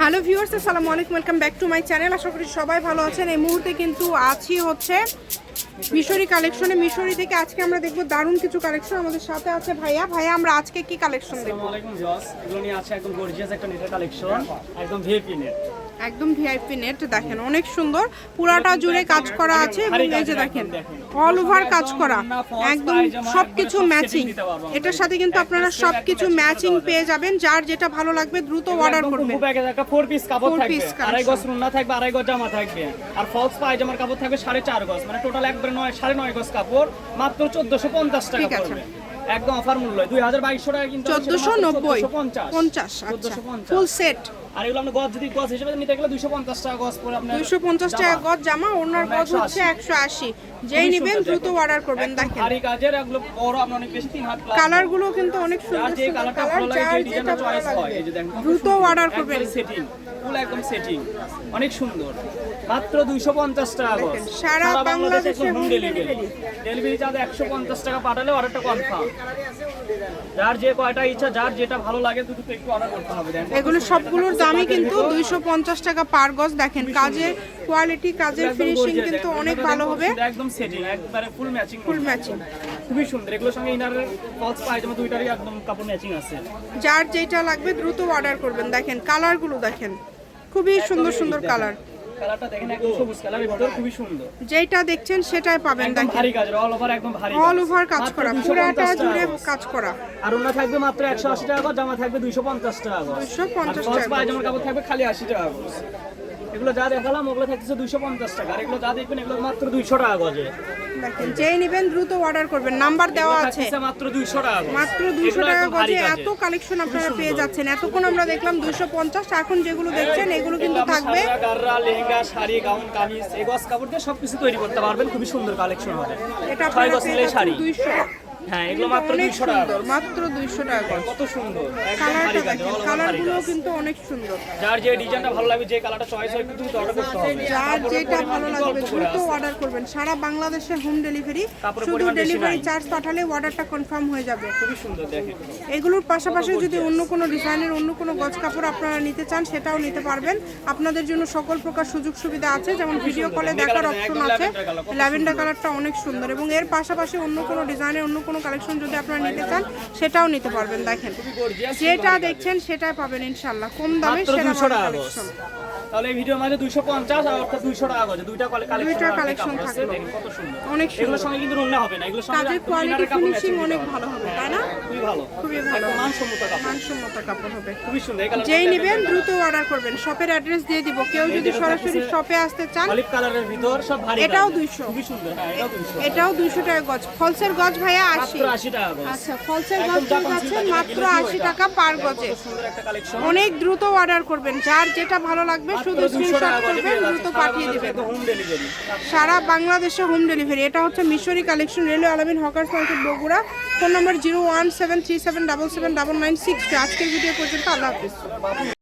Hello viewers, আসসালামু আলাইকুম, welcome back to my channel. আশা করি সবাই ভালো আছেন। এই মুহূর্তে কিন্তু আছি হচ্ছে মিশরি কালেকশনে। মিশরি থেকে আজকে আমরা দেখব দারুণ কিছু কালেকশন আমাদের সাথে আছে ভাইয়া। ভাইয়া, আমরা আজকে কি কালেকশন দেখব? আসসালামু আলাইকুম জস এগুলো নিয়ে আছে একদম গর্জিয়াস একটা নেটের কালেকশন, একদম ভিআইপি নেট একদম ভিআইপি নেট দেখেন অনেক সুন্দর। পুরাটা জুড়ে কাজ করা আছে এবং এই যে দেখেন অল ওভার কাজ করা। একদম সবকিছু ম্যাচিং এটার সাথে কিন্তু আপনারা সবকিছু ম্যাচিং পেয়ে যাবেন যার যেটা ভালো লাগবে দ্রুত অর্ডার করবেন। ফোর পিস কাপড় থাকবে। আড়াই গজ রুন্না থাকবে আড়াই গজ জামা থাকবে। আর ফলস পায়জামার কাপড় থাকবে সাড়ে চার গজ। মানে টোটাল একবারে নয় সাড়ে নয় গজ কাপড়। মাত্র চোদ্দশো পঞ্চাশ টাকা ঠিক আছে। পড়বে। একদম অফার মূল্য দুই হাজার বাইশশো টাকা কিন্তু চোদ্দশো নব্বই পঞ্চাশ। আচ্ছা। ফুল সেট আর এগুলো আপনি গজ যদি গজ হিসেবে নিতে গেলে দুইশো পঞ্চাশ টাকা গজ পরে আপনার দুইশো পঞ্চাশ টাকা জামা। গজ জামা ওনার গজ হচ্ছে 180 একশো আশি। যেই নেবেন দ্রুত অর্ডার করবেন দেখেন। আর এই কাজের এগুলো বড় আপনার অনেক বেশি তিন হাত plus কালারগুলো কিন্তু অনেক সুন্দর যে কালারটা ভালো লাগে যে ডিজাইনটা চয়েস হয় এই যে দেখেন দ্রুত অর্ডার করবেন। সেটিং ফুল একদম সেটিং অনেক সুন্দর। মাত্র 250 টাকা গজ দেখেন, সারা বাংলাদেশে হোম ডেলিভারি ডেলিভারি চার্জ 150 টাকা পাঠালে অর্ডারটা কনফার্ম যার যে কয়টা ইচ্ছা যার যেটা ভালো লাগে দুটো একটু অর্ডার করতে হবে। এগুলো সবগুলোর দামই কিন্তু দুইশো পঞ্চাশ টাকা পার গজ দেখেন কাজের কোয়ালিটি কাজের ফিনিশিং কিন্তু অনেক ভালো হবে। একদম সেটিং একবারে ফুল ম্যাচিং ফুল ম্যাচিং খুবই সুন্দর। এগুলোর সঙ্গে ইনারের ফলস পায়জামা দুইটারই একদম কাপড় ম্যাচিং আছে। যার যেটা লাগবে দ্রুত অর্ডার করবেন। দেখেন কালারগুলো দেখেন। খুবই সুন্দর সুন্দর কালার কালারটা দেখেন একদম সবুজ কালারের ভিতর খুবই সুন্দর। যেটা দেখছেন সেটাই পাবেন দেখেন। ভারী কাজ অল ওভার একদম ভারী অল ওভার কাজ করা পুরাটা জুড়ে কাজ করা। আর ওনা থাকবে মাত্র 180 টাকা জামা থাকবে 250 টাকা গজ। 250 আর false টাকা কাপড় থাকবে খালি 80 টাকা। এগুলো যা দেখালাম ওগুলো থাকতেছে 250 টাকা। আর এগুলো যা দেখবেন এগুলো মাত্র 200 টাকা গজে। দেখেন যেই নেবেন দ্রুত অর্ডার করবেন। নাম্বার দেওয়া আছে। মাত্র 200 টাকা মাত্র 200 টাকা গজে এত কালেকশন আপনারা পেয়ে যাচ্ছেন। এতক্ষণ আমরা দেখলাম 250 এখন যেগুলো দেখছেন এগুলো কিন্তু থাকবে। লেহেঙ্গা শাড়ি গাউন কামিজ এই কাপড় দিয়ে সবকিছু তৈরি করতে পারবেন। খুবই সুন্দর কালেকশন হবে। এটা আপনারা 200 হ্যাঁ এগুলো মাত্র 200 টাকা মাত্র দুইশো টাকা কত সুন্দর। কালারটা দেখেন কালারগুলো কিন্তু অনেক সুন্দর। যার যে ডিজাইনটা ভালো লাগবে যে কালারটা চয়েস হয় দ্রুত অর্ডার করতে হবে। যার যেটা ভালো লাগবে দ্রুত অর্ডার করবেন। সারা বাংলাদেশে হোম ডেলিভারি শুধু ডেলিভারি চার্জ পাঠালে অর্ডারটা কনফার্ম হয়ে যাবে। খুবই সুন্দর দেখেন। এগুলোর পাশাপাশি যদি অন্য কোনো ডিজাইনের অন্য কোনো গজ কাপড় আপনারা নিতে চান সেটাও নিতে পারবেন। আপনাদের জন্য সকল প্রকার সুযোগ সুবিধা আছে যেমন ভিডিও কলে দেখার অপশন আছে। ল্যাভেন্ডার কালারটা অনেক সুন্দর। এবং এর পাশাপাশি অন্য কোনো ডিজাইনের অন্য কোনো কালেকশন যদি আপনারা নিতে চান সেটাও নিতে পারবেন দেখেন। যেটা দেখছেন সেটাই পাবেন ইনশাল্লাহ কম দামে সেরা 200 টাকা গজ। কালেকশন। তাহলে এই ভিডিওর মাঝে 250 আর অর্থাৎ 200 টাকা গজে দুইটা কালেকশন দুইটা collection থাকল। কত সুন্দর। অনেক এগুলোর সঙ্গে কিন্তু রুন্না হবে না এগুলোর সঙ্গে কাজের কোয়ালিটি ফিনিশিং অনেক ভালো হবে তাই না? খুবই ভালো। খুবই ভালো। মানসম্মত কাপড়। মানসম্মত কাপড় হবে। খুবই সুন্দর এই কালারটা যেই নেবেন দ্রুত অর্ডার করবেন। শপের অ্যাড্রেস দিয়ে দিব। কেউ যদি সরাসরি শপে আসতে চান অলিভ কালারের ভিতর সব ভারী এটাও কাজ। 200 খুবই সুন্দর হ্যাঁ এটাও 200 এটাও দুইশো টাকা গজ। ফলসের গজ ভাইয়া আশি মাত্র 80 টাকা গজ আচ্ছা ফলসের মাত্র আশি টাকা পার গজে। অনেক দ্রুত অর্ডার করবেন। যার যেটা ভালো লাগবে শুধু স্ক্রিনশট করবেন দ্রুত পাঠিয়ে দিবেন। সারা বাংলাদেশে হোম ডেলিভারি এটা হচ্ছে মিশরি collection railway Alamin hawkers market Bogura. Phone number zero one seven three seven double seven double nine six আজকের ভিডিও পর্যন্ত আল্লাহ হাফিজ।